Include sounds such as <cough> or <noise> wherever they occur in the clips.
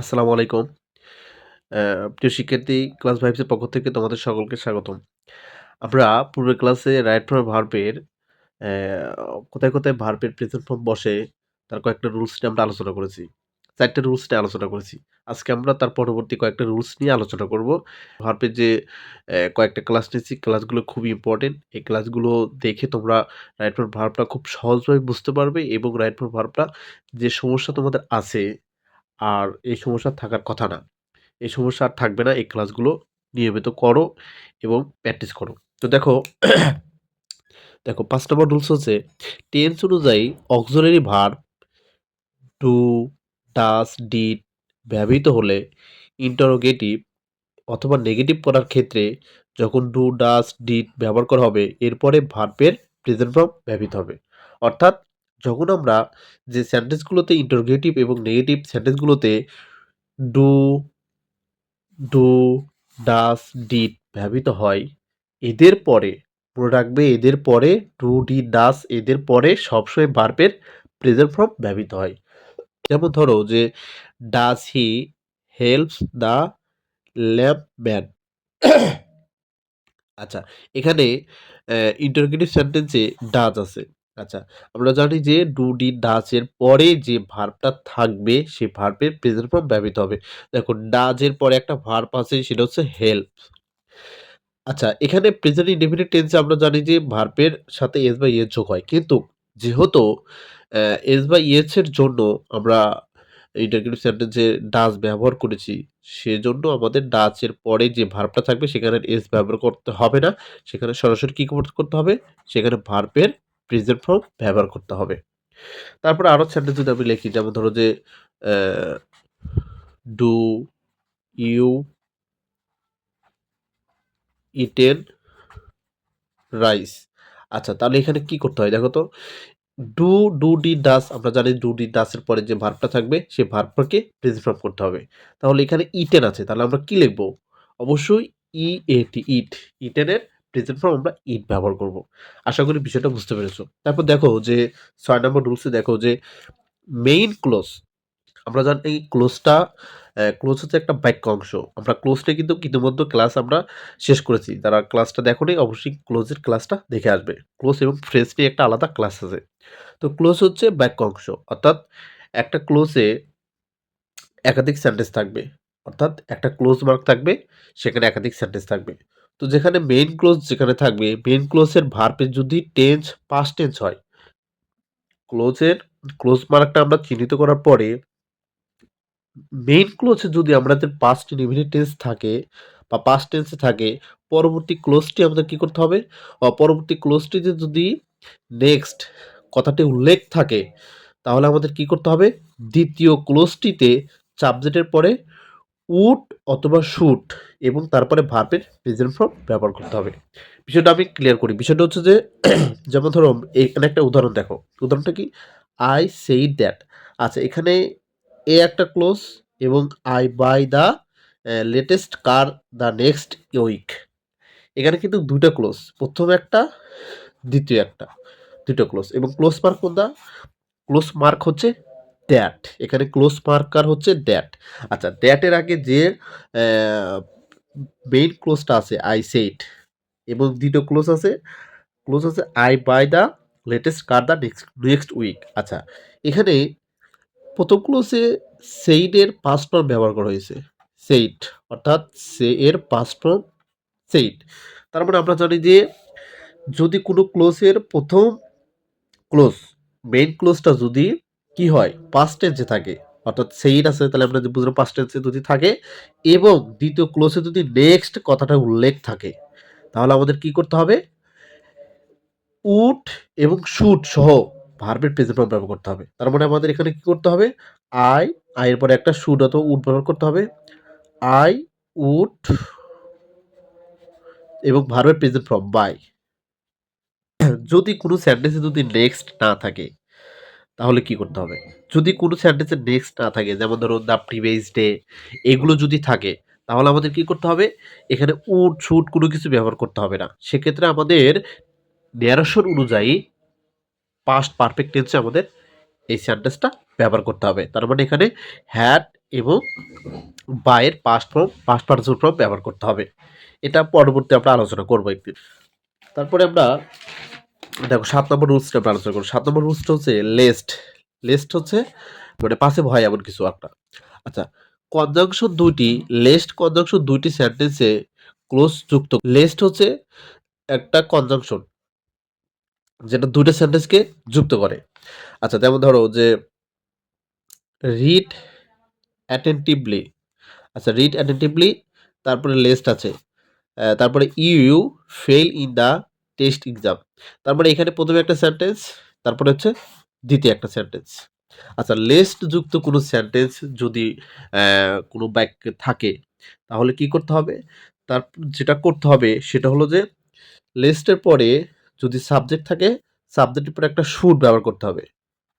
আসসালামু আলাইকুম। প্রিয় শিক্ষার্থী ক্লাস 5 এর পক্ষ থেকে তোমাদের সকলকে স্বাগতম। আমরা পূর্বের ক্লাসে রাইট ফ্রম ভার্বের কোথায়, কোথায় ভার্বের প্রেজেন্ট ফর্ম বসে তার কয়েকটা রুলস নিয়ে আমরা আলোচনা করেছি। চারটে রুলস নিয়ে আলোচনা করেছি। আজকে আমরা তার পরবর্তী কয়েকটা রুলস নিয়ে আলোচনা করব। ভার্বের যে কয়েকটা ক্লাস নিয়েছি, ক্লাসগুলো খুবই ইম্পোর্টেন্ট। এই ক্লাসগুলো দেখে তোমরা রাইট ফর ভার্বটা খুব সহজভাবে বুঝতে পারবে এবং রাইট ফ্রম ভার্বটা যে সমস্যা তোমাদের আছে আর এই সমস্যা থাকার কথা না। এই সমস্যা আর থাকবে না। এই ক্লাসগুলো নিয়মিত করো এবং প্র্যাকটিস করো। তো দেখো, <clears throat> দেখো ৫ নম্বর রুলস হচ্ছে টেন্স অনুযায়ী auxiliary verb do, does, did ব্যবহৃত হলে ইন্টারোগেটিভ অথবা নেগেটিভ করার ক্ষেত্রে যখন ডু, ডাজ, ডিড ব্যবহার করা হবে এরপরে ভার্বের প্রেজেন্ট ফর্ম ব্যবহৃত হবে। অর্থাৎ যখন আমরা যে সেন্টেন্সগুলোতে ইন্টারোগেটিভ এবং নেগেটিভ সেন্টেন্সগুলোতে ডু, ডু, ডাজ, ডিড ব্যবহৃত হয় এদের পরে মনে রাখবে এদের পরে ডু, ডি ডাজ এদের পরে সবসময় ভার্বের প্রেজেন্ট ফর্ম ব্যবহৃত হয়। যেমন ধরো যে does he helps the lamp man আচ্ছা এখানে ইন্টারোগেটিভ সেন্টেন্সে ডাজ আছে। আচ্ছা আমরা জানি যে ডু, ডাজ এর পরে যে ভার্বটা থাকবে সেই ভার্বের প্রেজেন্ট ফর্ম ব্যবহৃত হবে। দেখো এর পরে একটা ভার্ব আছে সেটা হচ্ছে হেল্প। আচ্ছা এখানে প্রেজেন্ট ইনডেফিনিট টেন্সে আমরা জানি যে ভার্বের সাথে এস বা ইএস যোগ হয়। কিন্তু যেহেতু এস বা ইএস এর জন্য আমরা ইন্টারোগেটিভ সেন্টেন্সে ডাজ ব্যবহার করেছি, সেজন্য আমাদের ডাজ এর পরে যে ভার্বটা থাকবে সেখানে এস ব্যবহার করতে হবে না। সেখানে সরাসরি কি করতে হবে? সেখানে ভার্বের প্রেজেন্ট ফর্ম ব্যবহার করতে হবে। তারপরে আরও সেন্টেন্স যদি আমি লিখি যেমন ধরো যে ডু ইউ ইটেন রাইস। আচ্ছা তাহলে এখানে কি করতে হয় দেখো তো? ডু, ডু, ডি, ডাজ আমরা জানি ডু, ডি, ডাজ এর পরে যে ভার্বটা থাকবে সেই ভার্বটাকে প্রেজেন্ট ফর্ম করতে হবে। তাহলে এখানে ইটেন আছে তাহলে আমরা কি লিখব অবশ্যই E A T eat. Eaten এর প্রেজেন্ট ফর্ম আমরা ইট ব্যবহার করব। আশা করি বিষয়টা বুঝতে পেরেছ। তারপর দেখো যে ছয় নম্বর রুলসে দেখো যে মেইন ক্লোজ আমরা জানি এই ক্লোজটা ক্লোজ হচ্ছে একটা বাক্য অংশ। আমরা ক্লোজটা কিন্তু ইতিমধ্যে ক্লাস আমরা শেষ করেছি। যারা ক্লাসটা দেখোনি অবশ্যই ক্লোজের ক্লাসটা দেখে আসবে। ক্লোজ এবং ফ্রেজ নিয়ে একটা আলাদা ক্লাস আছে। তো ক্লোজ হচ্ছে বাক্য অংশ। অর্থাৎ একটা ক্লোজে একাধিক সেন্টেন্স থাকবে। অর্থাৎ একটা ক্লোজ মার্ক থাকবে, সেখানে একাধিক সেন্টেন্স থাকবে। তো যেখানে মেইন ক্লোজ যেখানে থাকবে, মেইন ক্লোজের ভার্বের যদি টেন্স পাস্ট টেন্স হয়, ক্লোজের ক্লোজ মার্কটা আমরা চিহ্নিত করার পরে মেইন ক্লোজে যদি আমাদের পাস্ট ইনডিফিনিট টেন্স থাকে বা পাস্ট টেন্সে থাকে, পরবর্তী ক্লোজটি আমাদের কি করতে হবে? পরবর্তী ক্লোজটিতে যদি নেক্সট কথাটি উল্লেখ থাকে, তাহলে আমাদের কি করতে হবে? দ্বিতীয় ক্লোজটিতে সাবজেক্টের পরে উড অথবা শুড এবং তারপরে ভার্বের প্রেজেন্ট ফর্ম ব্যবহার করতে হবে। বিষয়টা আমি ক্লিয়ার করি। বিষয়টা হচ্ছে যে যেমন ধরো এখানে একটা উদাহরণ দেখো। উদাহরণটা কি? আই said দ্যাট আচ্ছা এখানে এ একটা ক্লোজ এবং I buy the latest car the next week. এখানে কিন্তু ২ টা ক্লোজ। ১ম একটা, দ্বিতীয় একটা। ২ টা ক্লোজ এবং ক্লোজ মার্ক কোনটা? ক্লোজ মার্ক হচ্ছে দ্যাট। এখানে ক্লোজ মার্কার হচ্ছে দ্যাট। আচ্ছা দ্যাট এর আগে যে মেইন ক্লোজটা আছে আই সেইড এবং দ্বিতীয় ক্লোজ আছে ক্লোজ আছে I buy the latest car the next next week. আচ্ছা এখানে প্রথম ক্লোজে সেইড এর পাস্ট ফর্ম ব্যবহার করা হয়েছে। সেইড অর্থাৎ সে এর পাস্ট ফর্ম সেইড। তার মানে আমরা জানি যে, যদি কোনো ক্লোজের প্রথম ক্লোজ মেইন ক্লোজটা যদি কি হয়? পাস্ট টেন্সে থাকে অর্থাৎ সেইড আছে তাহলে আমরা বুঝলাম পাস্ট টেন্সে যদি থাকে এবং দ্বিতীয় ক্লোজে যদি নেক্সট কথাটা উল্লেখ থাকে, তাহলে আমাদের কি করতে হবে? উট এবং শুড সহ ভার্বের প্রেজেন্ট ফর্ম ব্যবহার করতে হবে। তার মানে আমাদের এখানে কি করতে হবে? আই, এর পরে একটা শুড অথবা উড ব্যবহার করতে হবে। আই উট এবং ভার্বের প্রেজেন্ট ফর্ম বাই। যদি কোনো সেন্টেন্সে যদি নেক্সট না থাকে, তাহলে কি করতে হবে? যদি কোনো সেন্টেন্সে নেক্সট না থাকে যেমন ধরো দ্য প্রিভিয়াস ডে এগুলো যদি থাকে, তাহলে আমাদের কি করতে হবে? এখানে উড, শুড কোনো কিছু ব্যবহার করতে হবে না। সেক্ষেত্রে আমাদের ন্যারেশন অনুযায়ী পাস্ট পারফেক্ট টেন্সে আমাদের এই সেন্টেন্সটা ব্যবহার করতে হবে। তার মানে এখানে হ্যাড এবং বায়ের past form past person form ব্যবহার করতে হবে এটা পরবর্তী আমরা আলোচনা করব একদিন তারপরে আমরা দেখো, সাত নম্বর রুলসটা আলোচনা করব সাত নম্বর রুলসটা হচ্ছে লেস্ট লেস্ট হচ্ছে মানে পাশে ভয় এমন কিছু একটা। আচ্ছা কনজাংশন দুইটি লেস্ট কনজাংশন দুইটি সেন্টেন্সে ক্লোজ যুক্ত। লেস্ট হচ্ছে একটা কনজাংশন যেটা দুইটা সেন্টেন্সকে যুক্ত করে। আচ্ছা যেমন ধরো যে রিড অ্যাটেন্টিভলি আচ্ছা রিড অ্যাটেন্টিভলি তারপরে লেস্ট আছে। তারপরে you you fell in the test exam. তারপরে এখানে প্রথমে একটা সেন্টেন্স তারপরে হচ্ছে দ্বিতীয় একটা সেন্টেন্স আচ্ছা লেস্ট যুক্ত কোনো সেন্টেন্স যদি কোনো বাক্যে থাকে, তাহলে কি করতে হবে? তার, যেটা করতে হবে সেটা হলো যে লেস্টের পরে যদি সাবজেক্ট থাকে সাবজেক্টের পরে একটা শুট ব্যবহার করতে হবে।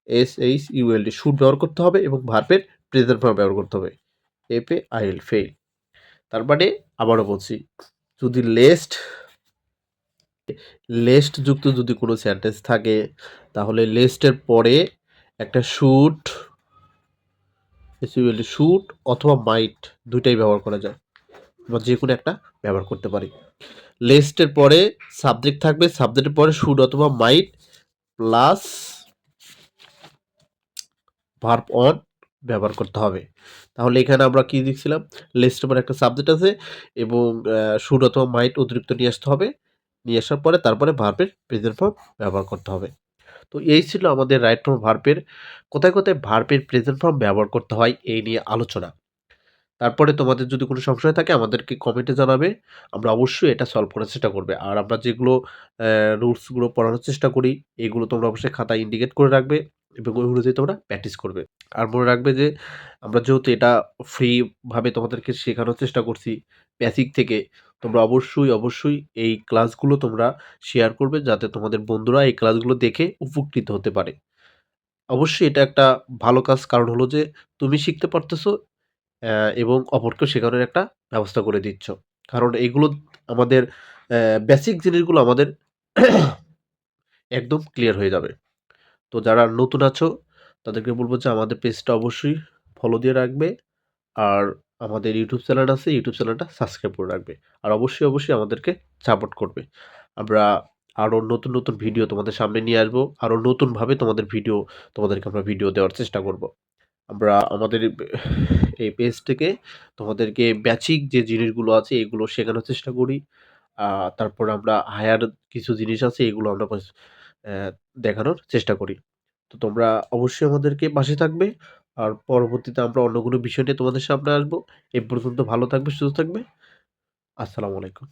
এস এইচ ইউএলডি শুট ব্যবহার করতে হবে এবং ভার্বের প্রেজেন্ট ফর্ম ব্যবহার করতে হবে। F A I L fail তার মানে আবারও বলছি, যদি লেস্ট লেস্ট যুক্ত যদি কোনো সেন্টেন্স থাকে, তাহলে লেস্টের পরে একটা শুট শুট অথবা মাইট দুইটাই ব্যবহার করা যায়। বা যে কোনো একটা ব্যবহার করতে পারি। লেস্টের পরে সাবজেক্ট থাকবে সাবজেক্টের পরে শুড অথবা মাইট প্লাস ভার্ব অন ব্যবহার করতে হবে। তাহলে এখানে আমরা কি দেখছিলাম? লেস্টের পরে একটা সাবজেক্ট আছে এবং শুড অথবা মাইট অতিরিক্ত নিয়ে আসতে হবে। নিয়ে আসার পরে তারপরে ভার্বের প্রেজেন্ট ফর্ম ব্যবহার করতে হবে। তো এই ছিল আমাদের রাইট ফর্ম ভার্বের কোথায় কোথায় ভার্বের প্রেজেন্ট ফর্ম ব্যবহার করতে হয় এই নিয়ে আলোচনা। তারপরে তোমাদের যদি কোনো সংশয় থাকে আমাদেরকে কমেন্টে জানাবে, আমরা অবশ্যই এটা সলভ করার চেষ্টা করবে। আর আমরা যেগুলো রুলসগুলো পড়ানোর চেষ্টা করি, এগুলো তোমরা অবশ্যই খাতা ইন্ডিকেট করে রাখবে। এবং ওইগুলো দিয়ে তোমরা প্র্যাকটিস করবে। আর মনে রাখবে যে, আমরা যেহেতু এটা ফ্রিভাবে তোমাদেরকে শেখানোর চেষ্টা করছি বেসিক থেকে, তোমরা অবশ্যই অবশ্যই এই ক্লাসগুলো তোমরা শেয়ার করবে যাতে তোমাদের বন্ধুরা এই ক্লাসগুলো দেখে উপকৃত হতে পারে। অবশ্যই এটা একটা ভালো কাজ, কারণ হলো যে, তুমি শিখতে পারতেছো এবং অপরকেও শেখানোর একটা ব্যবস্থা করে দিচ্ছ। কারণ এগুলো আমাদের বেসিক জিনিসগুলো আমাদের <coughs> একদম ক্লিয়ার হয়ে যাবে। তো যারা নতুন আছো, তাদেরকে বলব যে আমাদের পেজটা অবশ্যই ফলো দিয়ে রাখবে। আর আমাদের ইউটিউব চ্যানেল আছে ইউটিউব চ্যানেলটা সাবস্ক্রাইব করে রাখবে। আর অবশ্যই অবশ্যই আমাদেরকে সাপোর্ট করবে। আমরা আরও নতুন নতুন ভিডিও তোমাদের সামনে নিয়ে আসব। আরও নতুনভাবে তোমাদের ভিডিও তোমাদেরকে আমরা ভিডিও দেওয়ার চেষ্টা করব। আমরা আমাদের এই পেজ থেকে তোমাদেরকে ব্যাচিক যে জিনিসগুলো আছে, এগুলো শেখানোর চেষ্টা করি। তারপর আমরা হায়ার কিছু জিনিস আছে, এগুলো আমরা দেখানোর চেষ্টা করি। তো তোমরা অবশ্যই আমাদেরকে পাশে থাকবে। আর পরবর্তীতে আমরা অন্য কোনো বিষয় নিয়ে তোমাদের সামনে আসব। এ পর্যন্ত ভালো থাকবে, সুস্থ থাকবে। আসসালামু আলাইকুম।